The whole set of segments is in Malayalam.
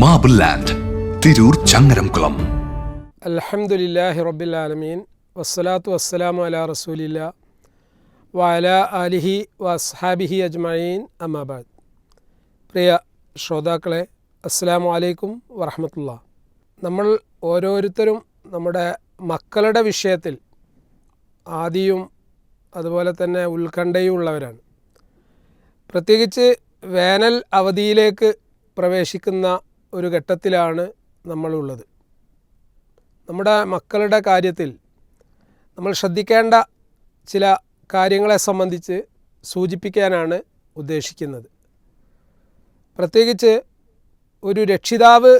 മാബിൾ ലാൻഡ് തിരൂർ ചങ്ങരംകുളം അൽഹംദുലില്ലാഹി റബ്ബിൽ ആലമീൻ വസ്സലാത്തു വസ്സലാമു അലാ റസൂലില്ല വല അലിഹി വസ്ഹാബിഹി അജ്മഈൻ അമ്മാബാദ് പ്രിയ ശ്രോതാക്കളെ അസ്സലാമു അലൈക്കും വറഹമത്തുള്ള. നമ്മൾ ഓരോരുത്തരും നമ്മുടെ മക്കളുടെ വിഷയത്തിൽ ആദിയും അതുപോലെ തന്നെ ഉത്കണ്ഠയും ഉള്ളവരാണ്. പ്രത്യേകിച്ച് വേനൽ അവധിയിലേക്ക് പ്രവേശിക്കുന്ന ഒരു ഘട്ടത്തിലാണ് നമ്മളുള്ളത്. നമ്മുടെ മക്കളുടെ കാര്യത്തിൽ നമ്മൾ ശ്രദ്ധിക്കേണ്ട ചില കാര്യങ്ങളെ സംബന്ധിച്ച് സൂചിപ്പിക്കാനാണ് ഉദ്ദേശിക്കുന്നത്. പ്രത്യേകിച്ച് ഒരു രക്ഷിതാവ്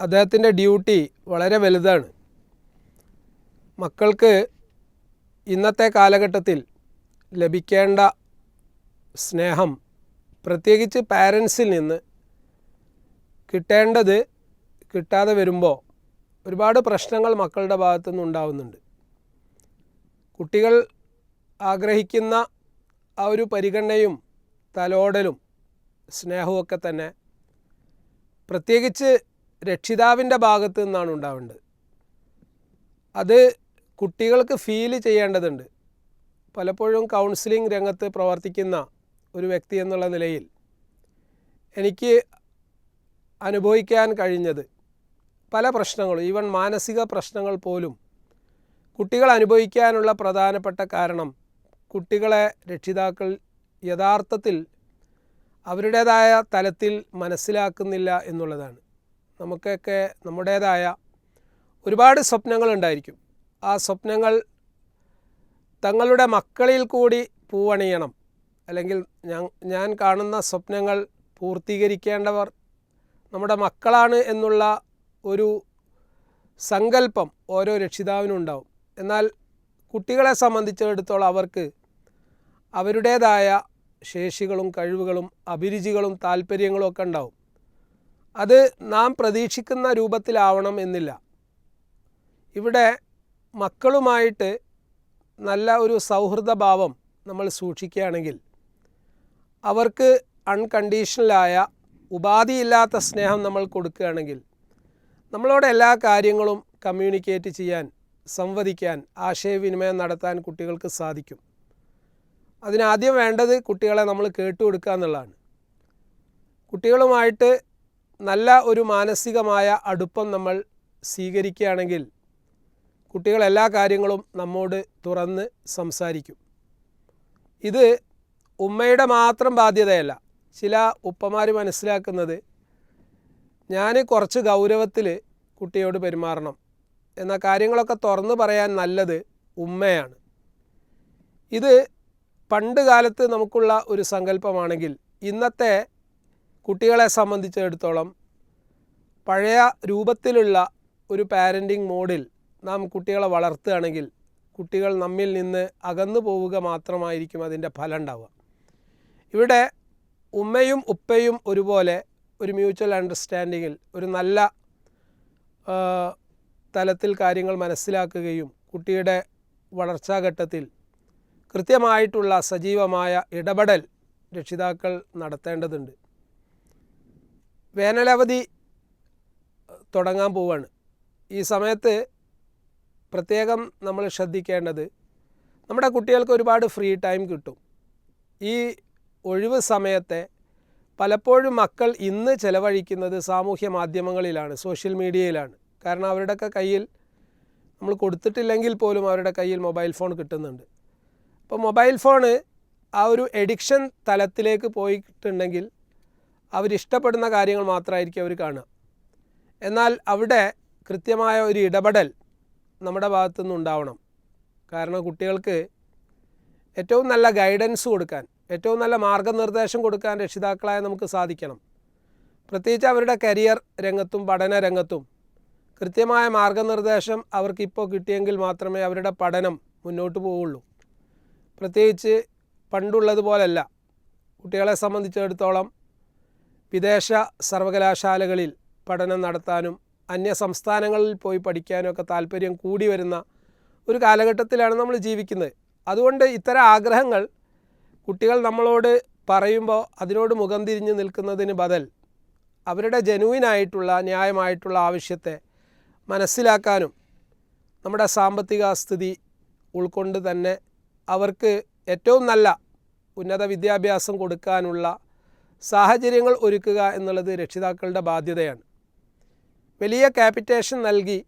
അദ്ദേഹത്തിന്റെ ഡ്യൂട്ടി വളരെ വലുതാണ്. മക്കൾക്ക് ഇന്നത്തെ കാലഘട്ടത്തിൽ ലഭിക്കേണ്ട സ്നേഹം പ്രത്യേകിച്ച് പാരൻസിൽ നിന്ന് കിട്ടേണ്ടത് കിട്ടാതെ വരുമ്പോൾ ഒരുപാട് പ്രശ്നങ്ങൾ മക്കളുടെ ഭാഗത്തു നിന്ന് ഉണ്ടാവുന്നുണ്ട്. കുട്ടികൾ ആഗ്രഹിക്കുന്ന ആ ഒരു പരിഗണനയും തലോടലും സ്നേഹവുമൊക്കെ തന്നെ പ്രത്യേകിച്ച് രക്ഷിതാവിന്റെ ഭാഗത്തു നിന്നാണ് ഉണ്ടാവേണ്ടത്. അത് കുട്ടികൾക്ക് ഫീൽ ചെയ്യേണ്ടതുണ്ട്. പലപ്പോഴും കൗൺസിലിംഗ് രംഗത്ത് പ്രവർത്തിക്കുന്ന ഒരു വ്യക്തി എന്നുള്ള നിലയിൽ എനിക്ക് അനുഭവിക്കാൻ കഴിഞ്ഞത്. പല പ്രശ്നങ്ങളും ഈവൻ മാനസിക പ്രശ്നങ്ങൾ പോലും. കുട്ടികൾ അനുഭവിക്കാനുള്ള പ്രധാനപ്പെട്ട കാരണം കുട്ടികളെ രക്ഷിതാക്കൾ യഥാർത്ഥത്തിൽ അവരുടേതായ തലത്തിൽ മനസ്സിലാക്കുന്നില്ല എന്നുള്ളതാണ്. നമുക്കൊക്കെ നമ്മുടേതായ ഒരുപാട് സ്വപ്നങ്ങളുണ്ടായിരിക്കും ആ സ്വപ്നങ്ങൾ തങ്ങളുടെ മക്കളിൽ കൂടി പൂവണിയണം. അല്ലെങ്കിൽ ഞാൻ ഞാൻ കാണുന്ന സ്വപ്നങ്ങൾ പൂർത്തീകരിക്കേണ്ടവർ നമ്മുടെ മക്കളാണ് എന്നുള്ള ഒരു സങ്കല്പം ഓരോ രക്ഷിതാവിനും ഉണ്ടാവും എന്നാൽ കുട്ടികളെ സംബന്ധിച്ചിടത്തോളം അവർക്ക് അവരുടേതായ ശേഷികളും കഴിവുകളും അഭിരുചികളും താല്പര്യങ്ങളും ഒക്കെ ഉണ്ടാവും. അത് നാം പ്രതീക്ഷിക്കുന്ന രൂപത്തിലാവണം എന്നില്ല. ഇവിടെ മക്കളുമായിട്ട് നല്ല ഒരു സൗഹൃദഭാവം നമ്മൾ സൂക്ഷിക്കുകയാണെങ്കിൽ അവർക്ക് അൺകണ്ടീഷണലായ ഉപാധിയില്ലാത്ത സ്നേഹം നമ്മൾ കൊടുക്കുകയാണെങ്കിൽ നമ്മളോട് എല്ലാ കാര്യങ്ങളും കമ്മ്യൂണിക്കേറ്റ് ചെയ്യാൻ സംവദിക്കാൻ ആശയവിനിമയം നടത്താൻ കുട്ടികൾക്ക് സാധിക്കും. അതിനാദ്യം വേണ്ടത് കുട്ടികളെ നമ്മൾ കേട്ടുകൊടുക്കുക എന്നുള്ളതാണ്. കുട്ടികളുമായിട്ട് നല്ല ഒരു മാനസികമായ അടുപ്പം നമ്മൾ സ്വീകരിക്കുകയാണെങ്കിൽ കുട്ടികൾ എല്ലാ കാര്യങ്ങളും നമ്മോട് തുറന്ന് സംസാരിക്കും. ഇത് ഉമ്മയുടെ മാത്രം ബാധ്യതയല്ല. ചില ഉപ്പമാർ മനസ്സിലാക്കുന്നത് ഞാൻ കുറച്ച് ഗൗരവത്തിൽ കുട്ടിയോട് പെരുമാറണം എന്ന കാര്യങ്ങളൊക്കെ തുറന്ന് പറയാൻ നല്ലത് ഉമ്മയാണ്. ഇത് പണ്ട് കാലത്ത് നമുക്കുള്ള ഒരു സങ്കല്പമാണെങ്കിൽ ഇന്നത്തെ കുട്ടികളെ സംബന്ധിച്ചിടത്തോളം പഴയ രൂപത്തിലുള്ള ഒരു പാരന്റിങ് മോഡിൽ നാം കുട്ടികളെ വളർത്തുകയാണെങ്കിൽ കുട്ടികൾ നമ്മിൽ നിന്ന് അകന്നു പോവുക മാത്രമായിരിക്കും അതിന്റെ ഫലം ഉണ്ടാവുക. ഇവിടെ ഉമ്മയും ഉപ്പയും ഒരുപോലെ ഒരു മ്യൂച്വൽ അണ്ടർസ്റ്റാൻഡിങ്ങിൽ ഒരു നല്ല തലത്തിൽ കാര്യങ്ങൾ മനസ്സിലാക്കുകയും കുട്ടിയുടെ വളർച്ചാഘട്ടത്തിൽ കൃത്യമായിട്ടുള്ള സജീവമായ ഇടപെടൽ രക്ഷിതാക്കൾ നടത്തേണ്ടതുണ്ട്. വേനലവധി തുടങ്ങാൻ പോവാണ്. ഈ സമയത്ത് പ്രത്യേകം നമ്മൾ ശ്രദ്ധിക്കേണ്ടത് നമ്മുടെ കുട്ടികൾക്ക് ഒരുപാട് ഫ്രീ ടൈം കിട്ടും. ഈ ഒഴിവ് സമയത്തെ പലപ്പോഴും മക്കൾ ഇന്ന് ചിലവഴിക്കുന്നത് സാമൂഹ്യ മാധ്യമങ്ങളിലാണ് സോഷ്യൽ മീഡിയയിലാണ്. കാരണം അവരുടെയൊക്കെ കയ്യിൽ നമ്മൾ കൊടുത്തിട്ടില്ലെങ്കിൽ പോലും അവരുടെ കയ്യിൽ മൊബൈൽ ഫോൺ കിട്ടുന്നുണ്ട്. അപ്പോൾ മൊബൈൽ ഫോണ് ആ ഒരു എഡിക്ഷൻ തലത്തിലേക്ക് പോയിട്ടുണ്ടെങ്കിൽ അവരിഷ്ടപ്പെടുന്ന കാര്യങ്ങൾ മാത്രമായിരിക്കും അവർ കാണുക. എന്നാൽ അവിടെ കൃത്യമായ ഒരു ഇടപെടൽ നമ്മുടെ ഭാഗത്തുനിന്ന് ഉണ്ടാവണം കാരണം കുട്ടികൾക്ക് ഏറ്റവും നല്ല ഗൈഡൻസ് കൊടുക്കാൻ ഏറ്റവും നല്ല മാർഗനിർദ്ദേശം കൊടുക്കാൻ രക്ഷിതാക്കളായ നമുക്ക് സാധിക്കണം. പ്രത്യേകിച്ച് അവരുടെ കരിയർ രംഗത്തും പഠന രംഗത്തും കൃത്യമായ മാർഗനിർദ്ദേശം അവർക്കിപ്പോൾ കിട്ടിയെങ്കിൽ മാത്രമേ അവരുടെ പഠനം മുന്നോട്ട് പോവുള്ളൂ. പ്രത്യേകിച്ച് പണ്ടുള്ളതുപോലല്ല. കുട്ടികളെ സംബന്ധിച്ചിടത്തോളം വിദേശ സർവകലാശാലകളിൽ പഠനം നടത്താനും അന്യ സംസ്ഥാനങ്ങളിൽ പോയി പഠിക്കാനും ഒക്കെ താല്പര്യം കൂടി വരുന്ന ഒരു കാലഘട്ടത്തിലാണ് നമ്മൾ ജീവിക്കുന്നത്. അതുകൊണ്ട് ഇത്തരം ആഗ്രഹങ്ങൾ കുട്ടികൾ നമ്മളോട് പറയുമ്പോൾ അതിനോട് മുഖം തിരിഞ്ഞ് നിൽക്കുന്നതിന് ബദൽ അവരുടെ ജനുവിനായിട്ടുള്ള ന്യായമായിട്ടുള്ള ആവശ്യത്തെ മനസ്സിലാക്കാനും നമ്മുടെ സാമ്പത്തിക സ്ഥിതി ഉൾക്കൊണ്ട് തന്നെ അവർക്ക് ഏറ്റവും നല്ല ഉന്നത വിദ്യാഭ്യാസം കൊടുക്കാനുള്ള സാഹചര്യങ്ങൾ ഒരുക്കുക എന്നുള്ളത് രക്ഷിതാക്കളുടെ ബാധ്യതയാണ്. വലിയ ക്യാപിറ്റേഷൻ നൽകി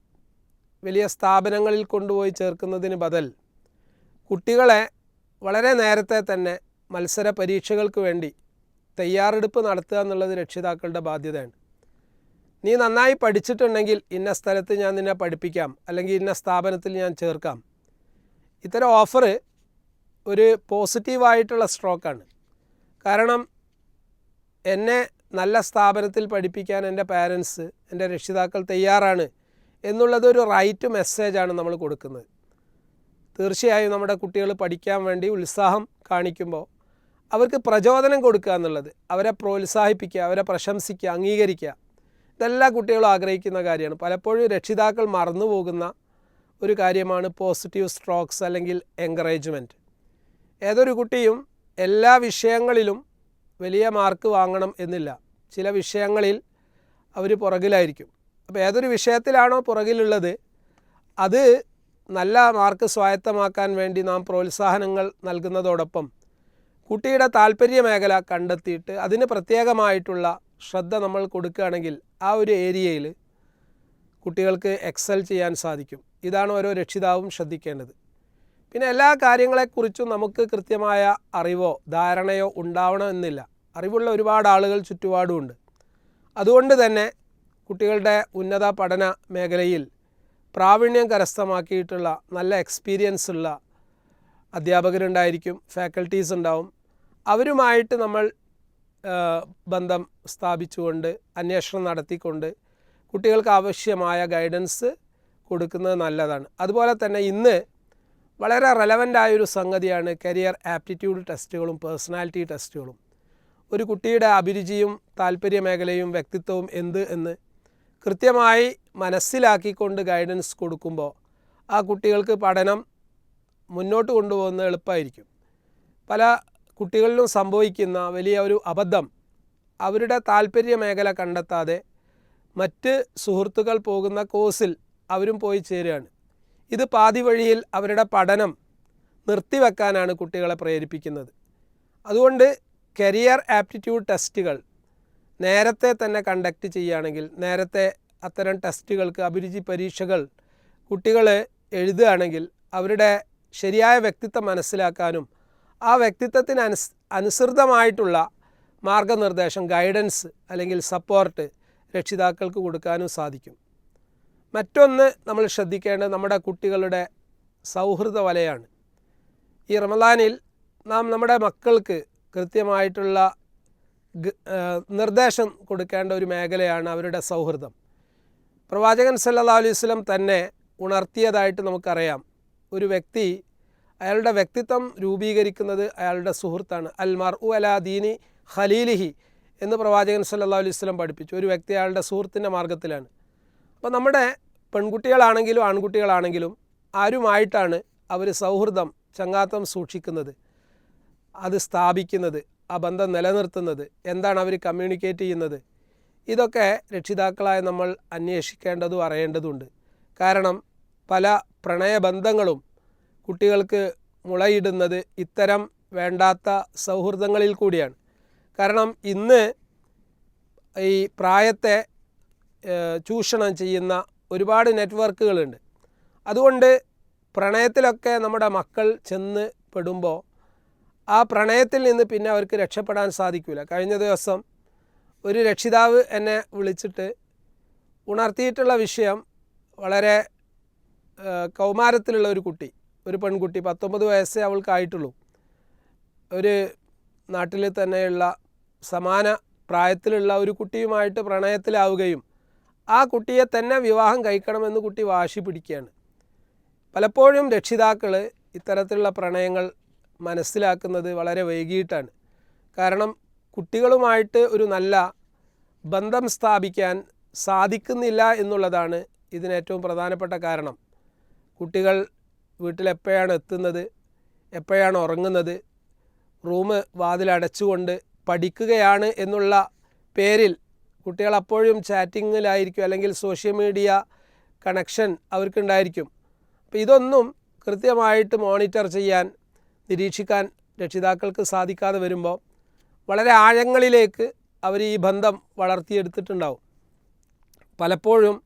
വലിയ സ്ഥാപനങ്ങളിൽ കൊണ്ടുപോയി ചേർക്കുന്നതിന് ബദൽ കുട്ടികളെ വളരെ നേരത്തെ തന്നെ മത്സര പരീക്ഷകൾക്ക് വേണ്ടി തയ്യാറെടുപ്പ് നടത്തുക എന്നുള്ളത് രക്ഷിതാക്കളുടെ ബാധ്യതയാണ്. നീ നന്നായി പഠിച്ചിട്ടുണ്ടെങ്കിൽ ഇന്ന സ്ഥലത്ത് ഞാൻ നിന്നെ പഠിപ്പിക്കാം അല്ലെങ്കിൽ ഇന്ന സ്ഥാപനത്തിൽ ഞാൻ ചേർക്കാം. ഇത്തരം ഓഫർ ഒരു പോസിറ്റീവായിട്ടുള്ള സ്ട്രോക്കാണ് കാരണം എന്നെ നല്ല സ്ഥാപനത്തിൽ പഠിപ്പിക്കാൻ എന്റെ പാരൻസ് എന്റെ രക്ഷിതാക്കൾ തയ്യാറാണ് എന്നുള്ളത് ഒരു റൈറ്റ് മെസ്സേജാണ് നമ്മൾ കൊടുക്കുന്നത്. തീർച്ചയായും നമ്മുടെ കുട്ടികൾ പഠിക്കാൻ വേണ്ടി ഉത്സാഹം കാണിക്കുമ്പോൾ അവർക്ക് പ്രചോദനം കൊടുക്കുക എന്നുള്ളത് അവരെ പ്രോത്സാഹിപ്പിക്കുക അവരെ പ്രശംസിക്കുക അംഗീകരിക്കുക ഇതെല്ലാ കുട്ടികളും ആഗ്രഹിക്കുന്ന കാര്യമാണ്. പലപ്പോഴും രക്ഷിതാക്കൾ മറന്നു പോകുന്ന ഒരു കാര്യമാണ് പോസിറ്റീവ് സ്ട്രോക്സ് അല്ലെങ്കിൽ എൻകറേജ്മെന്റ് ഏതൊരു കുട്ടിയും എല്ലാ വിഷയങ്ങളിലും വലിയ മാർക്ക് വാങ്ങണം എന്നില്ല. ചില വിഷയങ്ങളിൽ അവർ പുറകിലായിരിക്കും. അപ്പോൾ ഏതൊരു വിഷയത്തിലാണോ പുറകിലുള്ളത് അത് നല്ല മാർക്ക് സ്വായത്തമാക്കാൻ വേണ്ടി നാം പ്രോത്സാഹനങ്ങൾ നൽകുന്നതോടൊപ്പം കുട്ടിയുടെ താല്പര്യ മേഖല കണ്ടെത്തിയിട്ട് അതിന് പ്രത്യേകമായിട്ടുള്ള ശ്രദ്ധ നമ്മൾ കൊടുക്കുകയാണെങ്കിൽ ആ ഒരു ഏരിയയിൽ കുട്ടികൾക്ക് എക്സൽ ചെയ്യാൻ സാധിക്കും. ഇതാണ് ഓരോ രക്ഷിതാവും ശ്രദ്ധിക്കേണ്ടത്. പിന്നെ എല്ലാ കാര്യങ്ങളെക്കുറിച്ചും നമുക്ക് കൃത്യമായ അറിവോ ധാരണയോ ഉണ്ടാവണമെന്നില്ല അറിവുള്ള ഒരുപാട് ആളുകൾ ചുറ്റുപാടുമുണ്ട്. അതുകൊണ്ട് തന്നെ കുട്ടികളുടെ ഉന്നത പഠന മേഖലയിൽ പ്രാവീണ്യം കരസ്ഥമാക്കിയിട്ടുള്ള നല്ല എക്സ്പീരിയൻസ് ഉള്ള അധ്യാപകരുണ്ടായിരിക്കും ഫാക്കൽറ്റീസ് ഉണ്ടാവും അവരുമായിട്ട് നമ്മൾ ബന്ധം സ്ഥാപിച്ചുകൊണ്ട് അന്വേഷണം നടത്തിക്കൊണ്ട് കുട്ടികൾക്ക് ആവശ്യമായ ഗൈഡൻസ് കൊടുക്കുന്നത് നല്ലതാണ്. അതുപോലെ തന്നെ ഇന്ന് വളരെ റെലവന്റ് ആയൊരു സംഗതിയാണ് കരിയർ ആപ്റ്റിറ്റ്യൂഡ് ടെസ്റ്റുകളും പേഴ്സണാലിറ്റി ടെസ്റ്റുകളും. ഒരു കുട്ടിയുടെ അഭിരുചിയും താല്പര്യ മേഖലയും വ്യക്തിത്വവും എന്ത് എന്ന് കൃത്യമായി മനസ്സിലാക്കിക്കൊണ്ട് ഗൈഡൻസ് കൊടുക്കുമ്പോൾ ആ കുട്ടികൾക്ക് പഠനം മുന്നോട്ട് കൊണ്ടുപോകുന്നത് എളുപ്പമായിരിക്കും. പല കുട്ടികളിലും സംഭവിക്കുന്ന വലിയ ഒരു അബദ്ധം അവരുടെ താല്പര്യ മേഖല കണ്ടെത്താതെ മറ്റ് സുഹൃത്തുക്കൾ പോകുന്ന കോഴ്സിൽ അവരും പോയി ചേരുകയാണ്. ഇത് പാതി വഴിയിൽ അവരുടെ പഠനം നിർത്തിവെക്കാനാണ് കുട്ടികളെ പ്രേരിപ്പിക്കുന്നത്. അതുകൊണ്ട് കരിയർ ആപ്റ്റിറ്റ്യൂഡ് ടെസ്റ്റുകൾ നേരത്തെ തന്നെ കണ്ടക്ട് ചെയ്യുകയാണെങ്കിൽ നേരത്തെ അത്തരം ടെസ്റ്റുകൾക്ക് അഭിരുചി പരീക്ഷകൾ കുട്ടികൾ എഴുതുകയാണെങ്കിൽ അവരുടെ ശരിയായ വ്യക്തിത്വം മനസ്സിലാക്കാനും ആ വ്യക്തിത്വത്തിന് അനുസ് അനുസൃതമായിട്ടുള്ള മാർഗനിർദ്ദേശം ഗൈഡൻസ് അല്ലെങ്കിൽ സപ്പോർട്ട് രക്ഷിതാക്കൾക്ക് കൊടുക്കാനും സാധിക്കും. മറ്റൊന്ന് നമ്മൾ ശ്രദ്ധിക്കേണ്ടത് നമ്മുടെ കുട്ടികളുടെ സൗഹൃദ വലയാണ്. ഈ റമദാനിൽ നാം നമ്മുടെ മക്കൾക്ക് കൃത്യമായിട്ടുള്ള നിർദ്ദേശം കൊടുക്കേണ്ട ഒരു മേഖലയാണ് അവരുടെ സൗഹൃദം. പ്രവാചകൻ സല്ലാ അലൈഹി വസല്ലം തന്നെ ഉണർത്തിയതായിട്ട് നമുക്കറിയാം. ഒരു വ്യക്തി അയാളുടെ വ്യക്തിത്വം രൂപീകരിക്കുന്നത് അയാളുടെ സുഹൃത്താണ്. അൽ മർ ഉ അലാ ദീനി ഖലീലിഹി എന്ന് പ്രവാചകൻ സല്ലല്ലാഹു അലൈഹി സ്വലം പഠിപ്പിച്ചു. ഒരു വ്യക്തി അയാളുടെ സുഹൃത്തിന്റെ മാർഗത്തിലാണ് അപ്പോൾ നമ്മുടെ പെൺകുട്ടികളാണെങ്കിലും ആൺകുട്ടികളാണെങ്കിലും ആരുമായിട്ടാണ് അവർ സൗഹൃദം ചങ്ങാത്തം സൂക്ഷിക്കുന്നത്? അത് സ്ഥാപിക്കുന്നത് ആ ബന്ധം നിലനിർത്തുന്നത് എന്താണ് അവർ കമ്മ്യൂണിക്കേറ്റ് ചെയ്യുന്നത്? ഇതൊക്കെ രക്ഷിതാക്കളായ നമ്മൾ അന്വേഷിക്കേണ്ടതും അറിയേണ്ടതുണ്ട്. കാരണം പല പ്രണയബന്ധങ്ങളും കുട്ടികൾക്ക് മുളയിടുന്നത് ഇത്തരം വേണ്ടാത്ത സൗഹൃദങ്ങളിൽ കൂടിയാണ്. കാരണം ഇന്ന് ഈ പ്രായത്തെ ചൂഷണം ചെയ്യുന്ന ഒരുപാട് നെറ്റ്വർക്കുകളുണ്ട്. അതുകൊണ്ട് പ്രണയത്തിലൊക്കെ നമ്മുടെ മക്കൾ ചെന്ന് പെടുമ്പോൾ ആ പ്രണയത്തിൽ നിന്ന് പിന്നെ അവർക്ക് രക്ഷപ്പെടാൻ സാധിക്കില്ല കഴിഞ്ഞ ദിവസം ഒരു രക്ഷിതാവ് എന്നെ വിളിച്ചിട്ട് ഉണർത്തിയിട്ടുള്ള വിഷയം വളരെ കൗമാരത്തിലുള്ള ഒരു കുട്ടി ഒരു പെൺകുട്ടി പത്തൊമ്പത് വയസ്സേ അവൾക്കായിട്ടുള്ളൂ. ഒരു നാട്ടിൽ തന്നെയുള്ള സമാന പ്രായത്തിലുള്ള ഒരു കുട്ടിയുമായിട്ട് പ്രണയത്തിലാവുകയും ആ കുട്ടിയെ തന്നെ വിവാഹം കഴിക്കണമെന്ന് കുട്ടി വാശി പിടിക്കുകയാണ്. പലപ്പോഴും രക്ഷിതാക്കൾ ഇത്തരത്തിലുള്ള പ്രണയങ്ങൾ മനസ്സിലാക്കുന്നത് വളരെ വൈകിയിട്ടാണ്. കാരണം കുട്ടികളുമായിട്ട് ഒരു നല്ല ബന്ധം സ്ഥാപിക്കാൻ സാധിക്കുന്നില്ല എന്നുള്ളതാണ് ഇതിന് ഏറ്റവും പ്രധാനപ്പെട്ട കാരണം. കുട്ടികൾ വീട്ടിൽ എപ്പോഴാണ് എത്തുന്നത്? എപ്പോഴാണ് ഉറങ്ങുന്നത്? റൂം വാതിലടച്ചുകൊണ്ട് പഠിക്കുകയാണ് എന്നുള്ള പേരിൽ കുട്ടികൾ അപ്പോഴും ചാറ്റിങ്ങിലായിരിക്കും അല്ലെങ്കിൽ സോഷ്യൽ മീഡിയ കണക്ഷൻ അവർക്കുണ്ടായിരിക്കും. അപ്പോൾ ഇതൊന്നും കൃത്യമായിട്ട് മോണിറ്റർ ചെയ്യാൻ നിരീക്ഷിക്കാൻ രക്ഷിതാക്കൾക്ക് സാധിക്കാതെ വരുമ്പോൾ വളരെ ആഴങ്ങളിലേക്ക് അവർ ഈ ബന്ധം വളർത്തിയെടുത്തിട്ടുണ്ടാവും. പലപ്പോഴും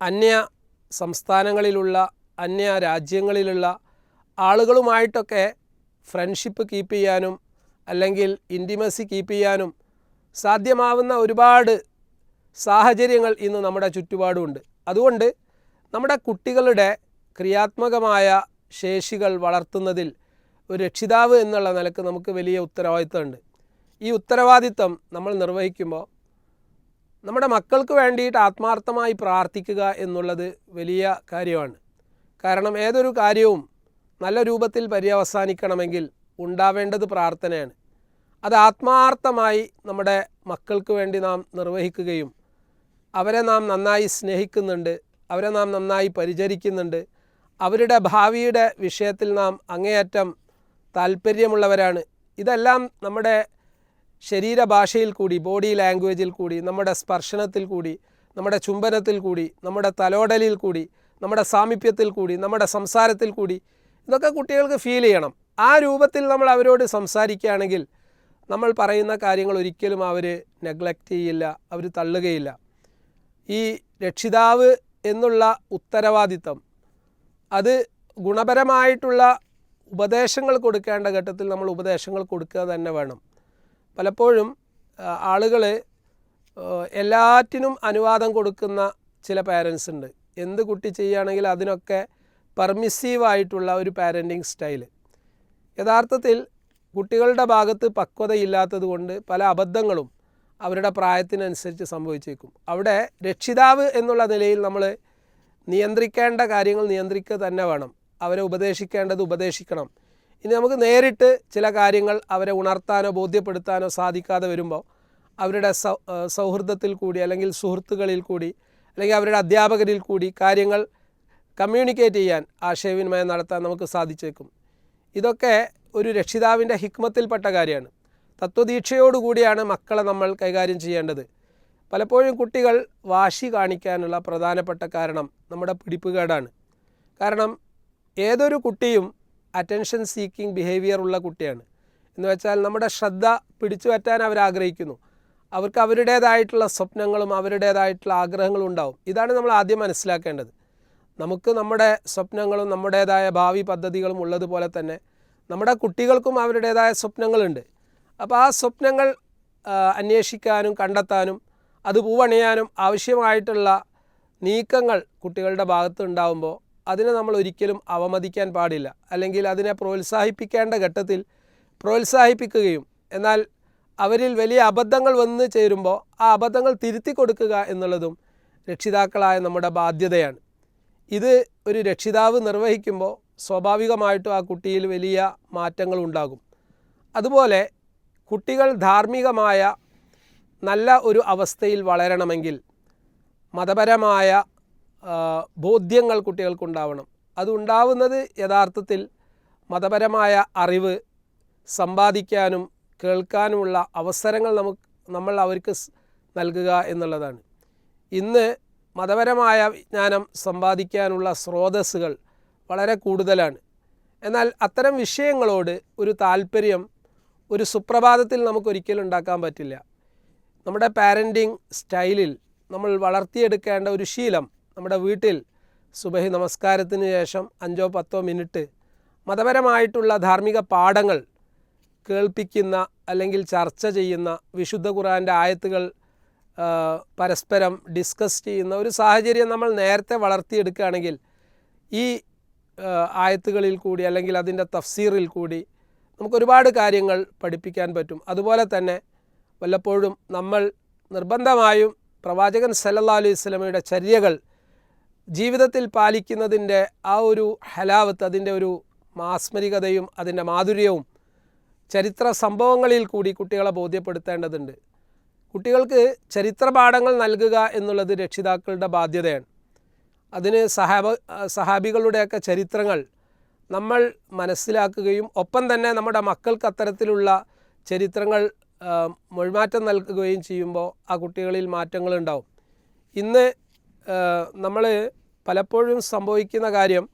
അന്യ സംസ്ഥാനങ്ങളിലുള്ള അന്യ രാജ്യങ്ങളിലുള്ള ആളുകളുമായിട്ടൊക്കെ ഫ്രണ്ട്ഷിപ്പ് കീപ്പ് ചെയ്യാനും അല്ലെങ്കിൽ ഇന്റിമസി കീപ്പ് ചെയ്യാനും സാധ്യമാവുന്ന ഒരുപാട് സാഹചര്യങ്ങൾ ഇന്ന് നമ്മുടെ ചുറ്റുപാടുമുണ്ട്. അതുകൊണ്ട് നമ്മുടെ കുട്ടികളുടെ ക്രിയാത്മകമായ ശേഷികൾ വളർത്തുന്നതിൽ ഒരു രക്ഷിതാവ് എന്നുള്ള നിലയ്ക്ക് നമുക്ക് വലിയ ഉത്തരവാദിത്തമുണ്ട്. ഈ ഉത്തരവാദിത്തം നമ്മൾ നിർവഹിക്കുമ്പോൾ നമ്മുടെ മക്കൾക്ക് വേണ്ടിയിട്ട് ആത്മാർത്ഥമായി പ്രാർത്ഥിക്കുക എന്നുള്ളത് വലിയ കാര്യമാണ്. കാരണം ഏതൊരു കാര്യവും നല്ല രൂപത്തിൽ പര്യവസാനിക്കണമെങ്കിൽ ഉണ്ടാവേണ്ടത് പ്രാർത്ഥനയാണ്. അത് ആത്മാർത്ഥമായി നമ്മുടെ മക്കൾക്ക് വേണ്ടി നാം നിർവഹിക്കുകയും അവരെ നാം നന്നായി സ്നേഹിക്കുന്നുണ്ട് അവരെ നാം നന്നായി പരിചരിക്കുന്നുണ്ട് അവരുടെ ഭാവിയുടെ വിഷയത്തിൽ നാം അങ്ങേയറ്റം താല്പര്യമുള്ളവരാണ്. ഇതെല്ലാം നമ്മുടെ ശരീരഭാഷയിൽ കൂടി ബോഡി ലാംഗ്വേജിൽ കൂടി നമ്മുടെ സ്പർശനത്തിൽ കൂടി നമ്മുടെ ചുംബനത്തിൽ കൂടി നമ്മുടെ തലോടലിൽ കൂടി നമ്മുടെ സാമീപ്യത്തിൽ കൂടി നമ്മുടെ സംസാരത്തിൽ കൂടി ഇതൊക്കെ കുട്ടികൾക്ക് ഫീൽ ചെയ്യണം. ആ രൂപത്തിൽ നമ്മൾ അവരോട് സംസാരിക്കുകയാണെങ്കിൽ നമ്മൾ പറയുന്ന കാര്യങ്ങൾ ഒരിക്കലും അവർ നെഗ്ലക്റ്റ് ചെയ്യില്ല അവർ തള്ളുകയില്ല. ഈ രക്ഷിതാവ് എന്നുള്ള ഉത്തരവാദിത്തം അത് ഗുണപരമായിട്ടുള്ള ഉപദേശങ്ങൾ കൊടുക്കേണ്ട ഘട്ടത്തിൽ നമ്മൾ ഉപദേശങ്ങൾ കൊടുക്കുക തന്നെ വേണം. പലപ്പോഴും ആളുകൾ എല്ലാറ്റിനും അനുവാദം കൊടുക്കുന്ന ചില പേരൻസ് ഉണ്ട്. എന്ത് കുട്ടി ചെയ്യുകയാണെങ്കിൽ അതിനൊക്കെ പെർമിസീവായിട്ടുള്ള ഒരു പാരന്റിങ് സ്റ്റൈൽ യഥാർത്ഥത്തിൽ കുട്ടികളുടെ ഭാഗത്ത് പക്വതയില്ലാത്തത് കൊണ്ട് പല അബദ്ധങ്ങളും അവരുടെ പ്രായത്തിനനുസരിച്ച് സംഭവിച്ചേക്കും. അവിടെ രക്ഷിതാവ് എന്നുള്ള നിലയിൽ നമ്മൾ നിയന്ത്രിക്കേണ്ട കാര്യങ്ങൾ നിയന്ത്രിക്കുക തന്നെ വേണം. അവരെ ഉപദേശിക്കേണ്ടത് ഉപദേശിക്കണം. ഇനി നമുക്ക് നേരിട്ട് ചില കാര്യങ്ങൾ അവരെ ഉണർത്താനോ ബോധ്യപ്പെടുത്താനോ സാധിക്കാതെ വരുമ്പോൾ അവരുടെ സൗഹൃദത്തിൽ കൂടി അല്ലെങ്കിൽ സുഹൃത്തുക്കളിൽ കൂടി അല്ലെങ്കിൽ അവരുടെ അധ്യാപകരിൽ കൂടി കാര്യങ്ങൾ കമ്മ്യൂണിക്കേറ്റ് ചെയ്യാൻ ആശയവിനിമയം നടത്താൻ നമുക്ക് സാധിച്ചേക്കും. ഇതൊക്കെ ഒരു രക്ഷിതാവിന്റെ ഹിക്മത്തിൽപ്പെട്ട കാര്യമാണ്. തത്വദീക്ഷയോടുകൂടിയാണ് മക്കളെ നമ്മൾ കൈകാര്യം ചെയ്യേണ്ടത്. പലപ്പോഴും കുട്ടികൾ വാശി കാണിക്കാനുള്ള പ്രധാനപ്പെട്ട കാരണം നമ്മുടെ പിടിപ്പുകേടാണ്. കാരണം ഏതൊരു കുട്ടിയും അറ്റൻഷൻ സീക്കിംഗ് ബിഹേവിയർ ഉള്ള കുട്ടിയാണ്. എന്ന് വെച്ചാൽ നമ്മുടെ ശ്രദ്ധ പിടിച്ചു പറ്റാൻ അവർ ആഗ്രഹിക്കുന്നു അവർക്ക് അവരുടേതായിട്ടുള്ള സ്വപ്നങ്ങളും അവരുടേതായിട്ടുള്ള ആഗ്രഹങ്ങളും ഉണ്ടാവും. ഇതാണ് നമ്മൾ ആദ്യം മനസ്സിലാക്കേണ്ടത്. നമുക്ക് നമ്മുടെ സ്വപ്നങ്ങളും നമ്മുടേതായ ഭാവി പദ്ധതികളും ഉള്ളതുപോലെ തന്നെ നമ്മുടെ കുട്ടികൾക്കും അവരുടേതായ സ്വപ്നങ്ങളുണ്ട്. അപ്പോൾ ആ സ്വപ്നങ്ങൾ അന്വേഷിക്കാനും കണ്ടെത്താനും അത് പൂവണിയാനും ആവശ്യമായിട്ടുള്ള നീക്കങ്ങൾ കുട്ടികളുടെ ഭാഗത്ത് ഉണ്ടാകുമ്പോൾ അതിനെ നമ്മൾ ഒരിക്കലും അവമതിക്കാൻ പാടില്ല. അല്ലെങ്കിൽ അതിനെ പ്രോത്സാഹിപ്പിക്കേണ്ട ഘട്ടത്തിൽ പ്രോത്സാഹിപ്പിക്കുകയും എന്നാൽ അവരിൽ വലിയ അബദ്ധങ്ങൾ വന്ന് ചേരുമ്പോൾ ആ അബദ്ധങ്ങൾ തിരുത്തി കൊടുക്കുക എന്നുള്ളതും രക്ഷിതാക്കളായ നമ്മുടെ ബാധ്യതയാണ്. ഇത് ഒരു രക്ഷിതാവ് നിർവഹിക്കുമ്പോൾ സ്വാഭാവികമായിട്ടും ആ കുട്ടിയിൽ വലിയ മാറ്റങ്ങൾ ഉണ്ടാകും. അതുപോലെ കുട്ടികൾ ധാർമ്മികമായ നല്ല ഒരു അവസ്ഥയിൽ വളരണമെങ്കിൽ മതപരമായ ബോധ്യങ്ങൾ കുട്ടികൾക്കുണ്ടാവണം. അതുണ്ടാവുന്നത് യഥാർത്ഥത്തിൽ മതപരമായ അറിവ് സമ്പാദിക്കാനും കേൾക്കാനുമുള്ള അവസരങ്ങൾ നമുക്ക് നമ്മൾ അവർക്ക് നൽകുക എന്നുള്ളതാണ്. ഇന്ന് മതപരമായ വിജ്ഞാനം സമ്പാദിക്കാനുള്ള സ്രോതസ്സുകൾ വളരെ കൂടുതലാണ്. എന്നാൽ അത്തരം വിഷയങ്ങളോട് ഒരു താല്പര്യം ഒരു സുപ്രഭാതത്തിൽ നമുക്കൊരിക്കലും ഉണ്ടാക്കാൻ പറ്റില്ല. നമ്മുടെ പാരന്റിങ് സ്റ്റൈലിൽ നമ്മൾ വളർത്തിയെടുക്കേണ്ട ഒരു ശീലം നമ്മുടെ വീട്ടിൽ സുബഹി നമസ്കാരത്തിന് ശേഷം അഞ്ചോ പത്തോ മിനിറ്റ് മതപരമായിട്ടുള്ള ധാർമ്മിക പാഠങ്ങൾ കേൾപ്പിക്കുന്ന അല്ലെങ്കിൽ ചർച്ച ചെയ്യുന്ന വിശുദ്ധ ഖുറാന്റെ ആയത്തുകൾ പരസ്പരം ഡിസ്കസ് ചെയ്യുന്ന ഒരു സാഹചര്യം നമ്മൾ നേരത്തെ വളർത്തിയെടുക്കുകയാണെങ്കിൽ ഈ ആയത്തുകളിൽ കൂടി അല്ലെങ്കിൽ അതിന്റെ തഫ്സീറിൽ കൂടി നമുക്ക് ഒരുപാട് കാര്യങ്ങൾ പഠിപ്പിക്കാൻ പറ്റും. അതുപോലെ തന്നെ വല്ലപ്പോഴും നമ്മൾ നിർബന്ധമായും പ്രവാചകൻ സല്ലല്ലാ അലൈഹി സ്വലമയുടെ ചര്യകൾ ജീവിതത്തിൽ പാലിക്കുന്നതിന്റെ ആ ഒരു ഹലാവത്ത് അതിന്റെ ഒരു മാസ്മരികതയും അതിന്റെ മാധുര്യവും ചരിത്ര സംഭവങ്ങളിൽ കൂടി കുട്ടികളെ ബോധ്യപ്പെടുത്തേണ്ടതുണ്ട്. കുട്ടികൾക്ക് ചരിത്ര പാഠങ്ങൾ നൽകുക എന്നുള്ളത് രക്ഷിതാക്കളുടെ ബാധ്യതയാണ്. അതിന് സഹാബ സഹാബികളുടെയൊക്കെ ചരിത്രങ്ങൾ നമ്മൾ മനസ്സിലാക്കുകയും ഒപ്പം തന്നെ നമ്മുടെ മക്കൾക്ക് അത്തരത്തിലുള്ള ചരിത്രങ്ങൾ മൊഴിമാറ്റം നൽകുകയും ചെയ്യുമ്പോൾ ആ കുട്ടികളിൽ മാറ്റങ്ങളുണ്ടാവും ഇന്ന് നമ്മൾ പലപ്പോഴും സംഭവിക്കുന്ന കാര്യം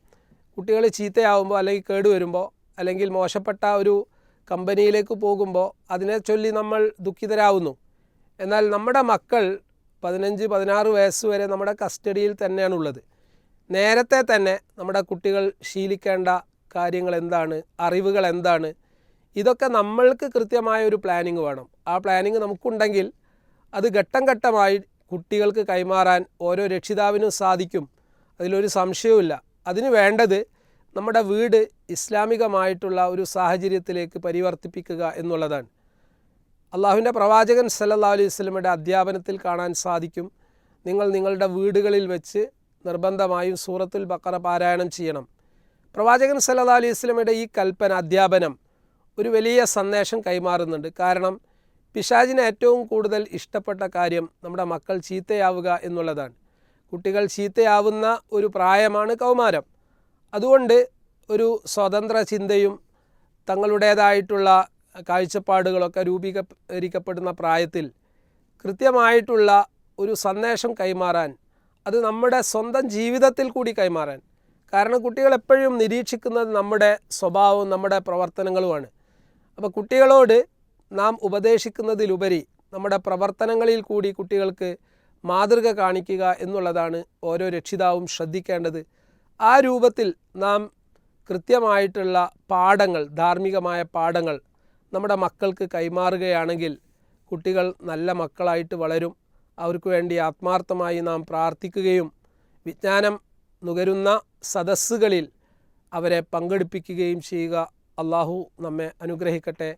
കുട്ടികൾ ചീത്തയാവുമ്പോൾ അല്ലെങ്കിൽ കേടുവരുമ്പോൾ അല്ലെങ്കിൽ മോശപ്പെട്ട ഒരു കമ്പനിയിലേക്ക് പോകുമ്പോൾ അതിനെ ചൊല്ലി നമ്മൾ ദുഃഖിതരാവുന്നു. എന്നാൽ നമ്മുടെ മക്കൾ പതിനഞ്ച് പതിനാറ് വയസ്സ് വരെ നമ്മുടെ കസ്റ്റഡിയിൽ തന്നെയാണുള്ളത്. നേരത്തെ തന്നെ നമ്മുടെ കുട്ടികൾ ശീലിക്കേണ്ട കാര്യങ്ങൾ എന്താണ്? അറിവുകൾ എന്താണ്? ഇതൊക്കെ നമ്മൾക്ക് കൃത്യമായ ഒരു പ്ലാനിങ് വേണം. ആ പ്ലാനിങ് നമുക്കുണ്ടെങ്കിൽ അത് ഘട്ടം ഘട്ടമായി കുട്ടികൾക്ക് കൈമാറാൻ ഓരോ രക്ഷിതാവിനും സാധിക്കും. അതിലൊരു സംശയവുമില്ല. അതിന് വേണ്ടത് നമ്മുടെ വീട് ഇസ്ലാമികമായിട്ടുള്ള ഒരു സാഹചര്യത്തിലേക്ക് പരിവർത്തിപ്പിക്കുക എന്നുള്ളതാണ്. അള്ളാഹുവിന്റെ പ്രവാചകൻ സല്ലാ അലൈഹി വസല്ലമയുടെ അധ്യാപനത്തിൽ കാണാൻ സാധിക്കും. നിങ്ങൾ നിങ്ങളുടെ വീടുകളിൽ വെച്ച് നിർബന്ധമായും സൂറത്തുൽ ബക്കറ പാരായണം ചെയ്യണം. പ്രവാചകൻ സല്ലാ അലൈഹി വസല്ലമയുടെ ഈ കൽപ്പന അധ്യാപനം ഒരു വലിയ സന്ദേശം കൈമാറുന്നുണ്ട്. കാരണം പിശാചിന് ഏറ്റവും കൂടുതൽ ഇഷ്ടപ്പെട്ട കാര്യം നമ്മുടെ മക്കൾ ചീത്തയാവുക എന്നുള്ളതാണ്. കുട്ടികൾ ചീത്തയാവുന്ന ഒരു പ്രായമാണ് കൗമാരം. അതുകൊണ്ട് ഒരു സ്വതന്ത്ര ചിന്തയും തങ്ങളുടേതായിട്ടുള്ള കാഴ്ചപ്പാടുകളൊക്കെ രൂപീകരിക്കപ്പെടുന്ന പ്രായത്തിൽ കൃത്യമായിട്ടുള്ള ഒരു സന്ദേശം കൈമാറാൻ അത് നമ്മുടെ സ്വന്തം ജീവിതത്തിൽ കൂടി കൈമാറാൻ. കാരണം കുട്ടികൾ എപ്പോഴും നിരീക്ഷിക്കുന്നത് നമ്മുടെ സ്വഭാവവും നമ്മുടെ പ്രവർത്തനങ്ങളുമാണ്. അപ്പോൾ കുട്ടികളോട് നാം ഉപദേശിക്കുന്നതിലുപരി നമ്മുടെ പ്രവർത്തനങ്ങളിൽ കൂടി കുട്ടികൾക്ക് മാതൃക കാണിക്കുക എന്നുള്ളതാണ് ഓരോ രക്ഷിതാവും ശ്രദ്ധിക്കേണ്ടത്. ആ രൂപത്തിൽ നാം കൃത്യമായിട്ടുള്ള പാഠങ്ങൾ ധാർമ്മികമായ പാഠങ്ങൾ നമ്മുടെ മക്കൾക്ക് കൈമാറുകയാണെങ്കിൽ കുട്ടികൾ നല്ല മക്കളായിട്ട് വളരും. അവർക്ക് വേണ്ടി ആത്മാർത്ഥമായി നാം പ്രാർത്ഥിക്കുകയും വിജ്ഞാനം നുകരുന്ന സദസ്സുകളിൽ അവരെ പങ്കെടുപ്പിക്കുകയും ചെയ്യുക. അള്ളാഹു നമ്മെ അനുഗ്രഹിക്കട്ടെ.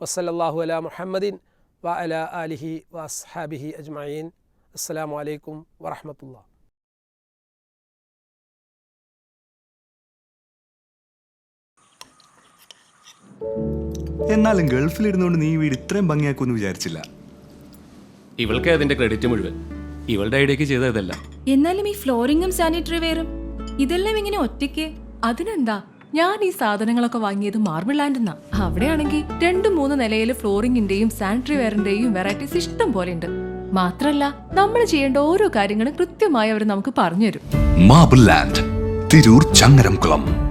വസലല്ലാഹു അല മുഹമ്മദിൻ വ അല അലിഹി വസ്ഹാബിഹി അജ്മയീൻ അസ്സലാമു അലൈക്കും വറഹമത്തുള്ള എന്നാലും ഗൾഫിലിരുന്നുകൊണ്ട് നീ ഈ വീട് ഇത്രയും ഭംഗിയാക്കുമെന്ന് വിചാരിച്ചില്ല. ഇവൾക്ക് അതിന്റെ ക്രെഡിറ്റ് മുഴുവൻ. ഇവളുടെ ഐഡിയക്ക് ചെയ്ത ഇതല്ല. എന്നാലും ഈ ഫ്ലോറിംഗും സാനിറ്ററി വെയറും ഇതെല്ലാം ഇങ്ങനെ ഒറ്റയ്ക്ക്? അതിനെന്താ? ഞാൻ ഈ സാധനങ്ങളൊക്കെ വാങ്ങിയത് മാർബിൾ ലാൻഡ് എന്നാ അവിടെയാണെങ്കിൽ രണ്ടു മൂന്ന് നിലയിൽ ഫ്ലോറിംഗിന്റെയും സാനിറ്ററി വെയറിന്റെയും വെറൈറ്റീസ് ഇഷ്ടം പോലെ ഉണ്ട്. മാത്രല്ല നമ്മൾ ചെയ്യേണ്ട ഓരോ കാര്യങ്ങളും കൃത്യമായി അവർ നമുക്ക് പറഞ്ഞുതരും. Marble land Tirur Changaramkulam.